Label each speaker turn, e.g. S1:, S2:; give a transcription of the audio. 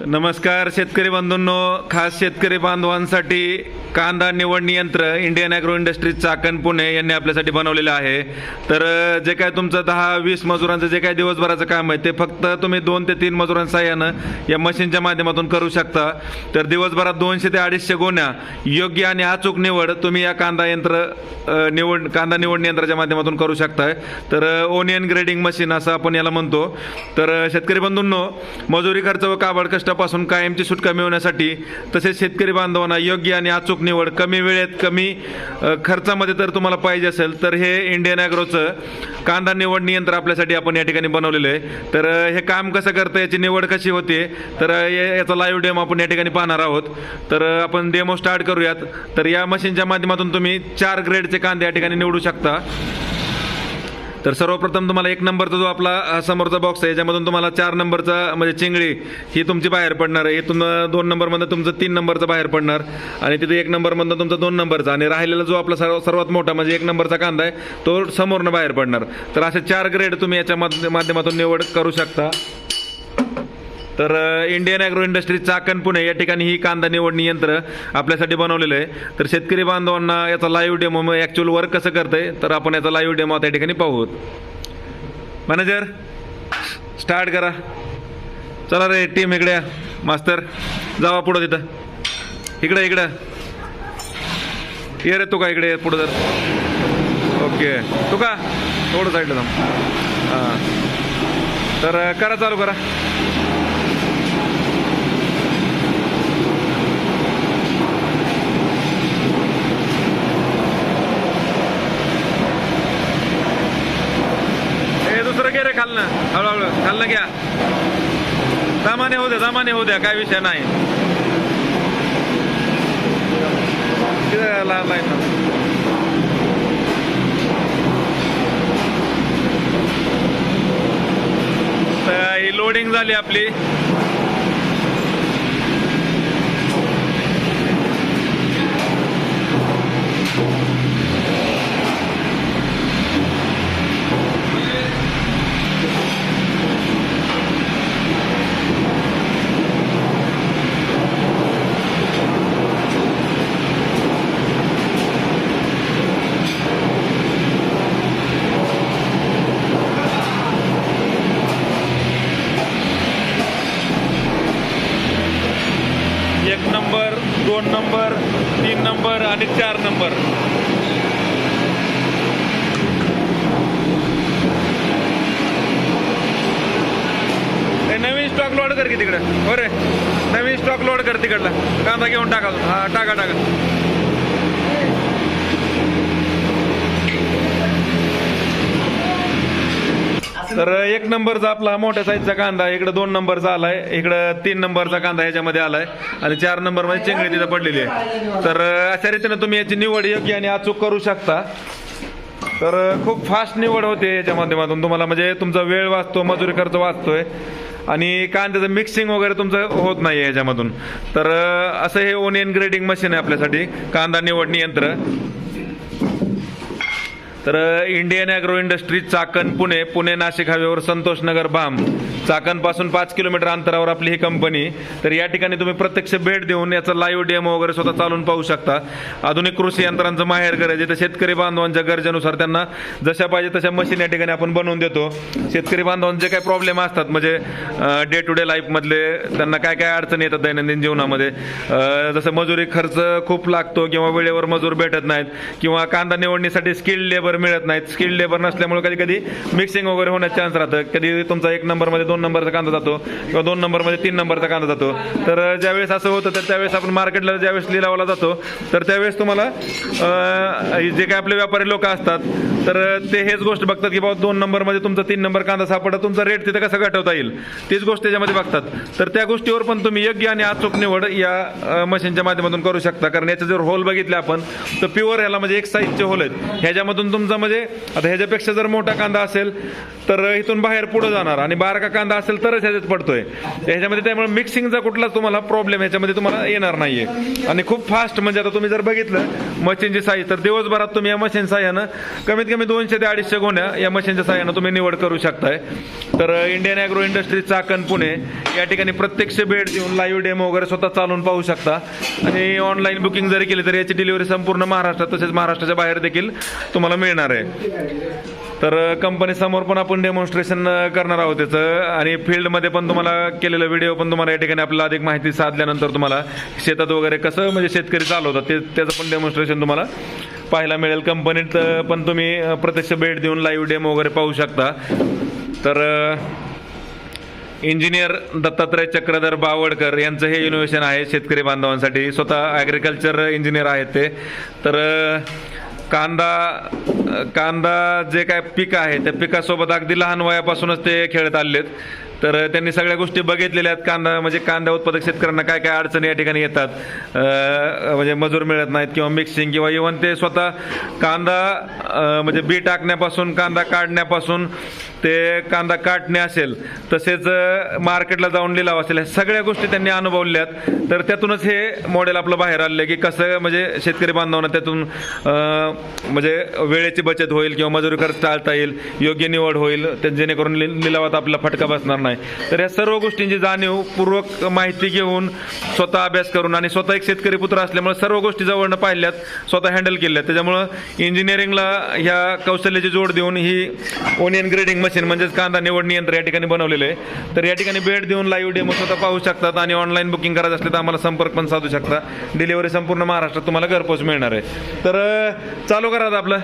S1: नमस्कार शेतकरी बांधूंनो. खास शेतकरी बांधवांसाठी कांदा निवडणी यंत्र Indian agro industries Chakan Pune यांनी आपल्यासाठी बनवलेलं आहे. तर जे काय तुमचं दहा वीस मजुरांचं जे काय दिवसभराचं काम आहे ते फक्त तुम्ही दोन ते तीन मजुरांच्या साह्यानं या मशीनच्या माध्यमातून करू शकता. तर दिवसभरात दोनशे ते अडीचशे गोण्या योग्य आणि अचूक निवड तुम्ही या कांदा यंत्र निवड कांदा निवडणी यंत्राच्या माध्यमातून करू शकताय. तर ओनियन ग्रेडिंग मशीन असं आपण याला म्हणतो. तर शेतकरी बंधूंनो मजुरी खर्च व काबड कष्टापासून कायमची सुटका मिळवण्यासाठी तसेच शेतकरी बांधवांना योग्य आणि अचूक निवड कमी वेळेत कमी खर्चामध्ये तर तुम्हाला पाहिजे असेल तर हे इंडियन ॲग्रोचं कांदा निवड नियंत्र आपल्यासाठी आपण या ठिकाणी बनवलेलं आहे. तर हे काम कसं करतं याची निवड कशी होते तर याचा लाईव्ह डेमो आपण या ठिकाणी पाहणार आहोत. तर आपण डेमो स्टार्ट करूयात. तर या मशीनच्या माध्यमातून तुम्ही चार ग्रेडचे कांदे या ठिकाणी निवडू शकता. तर सर्वप्रथम तुम्हाला एक नंबरचा जो आपला समोरचा बॉक्स आहे याच्यामधून तुम्हाला चार नंबरचा म्हणजे चिंगळी ही तुमची बाहेर पडणार आहे. इथून दोन नंबरमधनं तुमचं तीन नंबरचा बाहेर पडणार. आणि तिथे एक नंबरमधनं तुमचा दोन नंबरचा. आणि राहिलेला जो आपला सर्व सर्वात मोठा म्हणजे एक नंबरचा कांदा आहे तो समोरनं बाहेर पडणार. तर असे चार ग्रेड तुम्ही याच्या माध्यमातून निवड करू शकता. तर Indian agro industry Chakan Pune या ठिकाणी ही कांदा निवडणी यंत्र आपल्यासाठी बनवलेलं आहे. तर शेतकरी बांधवांना याचा लाईव्ह डेमो मग ॲक्च्युअल वर्क कसं करतंय? तर आपण याचा लाईव्ह डेमो त्या ठिकाणी पाहूत मॅनेजर स्टार्ट करा. चला रे टीम इकड्या मास्तर जावा पुढं तिथं. इकडं इकडं. ये रे तू का इकडे पुढं जर. ओके तू का थोडं साईडला जाऊ हां. तर करा चालू करा. दुसरं घे रे खालनं. हळूहळू. खालनं घ्या. जमाने होऊ द्या जमाने होऊ द्या. काय विषय नाही. लहान लाईन तर ही लोडिंग झाली आपली. दोन नंबर तीन नंबर आणि चार नंबर. हे नवीन स्टॉक लोड कर की तिकडं. हो रे. नवीन स्टॉक लोड कर तिकडला. कांदा घेऊन टाका हा टाका टाका. तर एक नंबरचा आपला मोठ्या साईजचा कांदा इकडे दोन नंबरचा आलाय इकडं तीन नंबरचा कांदा ह्याच्यामध्ये आलाय आणि चार नंबरमध्ये चिंगळी तिथं पडलेली आहे. तर अशा रीतीने तुम्ही याची निवड योग्य आणि अचूक करू शकता. तर खूप फास्ट निवड होते याच्या माध्यमातून. तुम्हाला म्हणजे तुमचा वेळ वाचतो मजुरी खर्च वाचतोय आणि कांद्याचं मिक्सिंग वगैरे तुमचं होत नाही याच्यामधून. तर असं हे ओनियन ग्रेडिंग मशीन आहे आपल्यासाठी. कांदा निवडणी यंत्र तर Indian agro industry Chakan Pune. Pune Nashik हायवेवर संतोष नगर बाम चाकणपासून पाच किलोमीटर अंतरावर आपली ही कंपनी तर या ठिकाणी तुम्ही प्रत्यक्ष भेट देऊन याचा लाईव्ह डेमो वगैरे स्वतः चालून पाहू शकता. आधुनिक कृषी यंत्रांचं माहेर गरज आहे तर शेतकरी बांधवांच्या गरजेनुसार त्यांना जशा पाहिजे तशा मशीन या ठिकाणी आपण बनवून देतो. शेतकरी बांधवांचे काही प्रॉब्लेम असतात म्हणजे डे टू डे लाईफमधले त्यांना काय काय अडचणी येतात दैनंदिन जीवनामध्ये? जसं मजुरी खर्च खूप लागतो किंवा वेळेवर मजूर भेटत नाहीत किंवा कांदा निवडणीसाठी स्किल्ड लेबर मिळत नाहीत. स्किल्ड लेबर नसल्यामुळे कधी कधी मिक्सिंग वगैरे होण्याचे चान्स राहतं. कधी तुमचा एक नंबरमध्ये दोन नंबरचा कांदा जातो किंवा दोन नंबरमध्ये तीन नंबरचा कांदा जातो. तर ज्यावेळेस असं होतं तर त्यावेळेस आपण मार्केटला ज्यावेळेस लिलावाला जातो तर त्यावेळेस तुम्हाला जे काय आपले व्यापारी लोक असतात तर ते हेच गोष्ट बघतात की बाबा दोन नंबरमध्ये तुमचा तीन नंबर कांदा सापडला तुमचा रेट तिथं कसा घटवता येईल? तीच गोष्ट त्याच्यामध्ये बघतात. तर त्या गोष्टीवर पण तुम्ही योग्य आणि अचूक निवड या मशीनच्या माध्यमातून करू शकता. कारण याचे जर होल बघितले आपण तर प्युअर ह्याला म्हणजे एक साईजचे होल आहेत. ह्याच्यामधून तुम तुमचा म्हणजे आता ह्याच्यापेक्षा जर मोठा कांदा असेल तर इथून बाहेर पुढे जाणार. आणि बारका कांदा असेल तरच ह्याच्यात पडतोय. ह्याच्यामध्ये त्यामुळे मिक्सिंगचा कुठलाच तुम्हाला प्रॉब्लेम ह्याच्यामध्ये तुम्हाला येणार नाहीये. आणि खूप फास्ट म्हणजे आता तुम्ही जर बघितलं मशीनची साईज तर दिवसभरात तुम्ही या मशीन साह्यानं कमीत कमी दोनशे ते अडीचशे गोण्या या मशीनच्या साह्यानं तुम्ही निवड करू शकताय. तर Indian agro industry Chakan Pune या ठिकाणी प्रत्यक्ष भेट देऊन लाईव्ह डेमो वगैरे स्वतः चालून पाहू शकता. आणि ऑनलाईन बुकिंग जरी केली तर याची डिलिव्हरी संपूर्ण महाराष्ट्रात तसेच महाराष्ट्राच्या बाहेर देखील तुम्हाला मिळणार आहे. तर कंपनी समोर पण आपण डेमॉन्स्ट्रेशन करणार आहोत त्याचं. आणि फील्डमध्ये पण तुम्हाला केलेलं व्हिडिओ पण तुम्हाला या ठिकाणी आपल्याला अधिक माहिती साधल्यानंतर तुम्हाला शेतात वगैरे कसं म्हणजे शेतकरी चालवतात ते त्याचं पण डेमॉन्स्ट्रेशन तुम्हाला पाहायला मिळेल. कंपनीत पण तुम्ही प्रत्यक्ष भेट देऊन लाईव्ह डेमो वगैरे पाहू शकता. तर इंजिनियर दत्तात्रय चक्रधर बावडकर यांचं हे इनोव्हेशन आहे शेतकरी बांधवांसाठी. स्वतः ॲग्रिकल्चर इंजिनियर आहेत ते. तर कांदा कांदा जे काय पीक आहे त्या पिकासोबत अगदी लहान वयापासूनच ते खेळत आलेत. तर त्यांनी सगळ्या गोष्टी बघितलेल्या आहेत. कांदा म्हणजे कांदा उत्पादक शेतकऱ्यांना काय काय अडचणी या ठिकाणी येतात? म्हणजे मजूर मिळत नाहीत किंवा मिक्सिंग किंवा इव्हन ते स्वतः कांदा म्हणजे बी टाकण्यापासून कांदा काढण्यापासून ते कांदा काटणे असेल तसेच मार्केटला जाऊन लिलाव असेल ह्या सगळ्या गोष्टी त्यांनी अनुभवल्यात तर त्यातूनच हे मॉडेल आपलं बाहेर आलेलं आहे की कसं म्हणजे शेतकरी बांधवांना त्यातून म्हणजे वेळेची बचत होईल किंवा मजुरी खर्च टाळता येईल योग्य निवड होईल जेणेकरून लि- लिलावात आपला फटका बसणार नाही. तर या सर्व गोष्टींची जाणीवपूर्वक माहिती घेऊन स्वतः अभ्यास करून आणि स्वतः एक शेतकरी पुत्र असल्यामुळे सर्व गोष्टी जवळनं पाहिल्यात स्वतः हँडल केल्यात. त्याच्यामुळं इंजिनिअरिंगला ह्या कौशल्याची जोड देऊन ही ओनियन ग्रेडिंग मशीन म्हणजेच कांदा निवड नियंत्र या ठिकाणी बनवलेलं आहे. तर या ठिकाणी भेट देऊन लाईव्ह डेमो स्वतः पाहू शकतात आणि ऑनलाईन बुकिंग करायचं असले तर आम्हाला संपर्क पण साधू शकता. डिलिव्हरी संपूर्ण महाराष्ट्रात तुम्हाला घरपोच मिळणार आहे. तर चालू करा आता आपलं.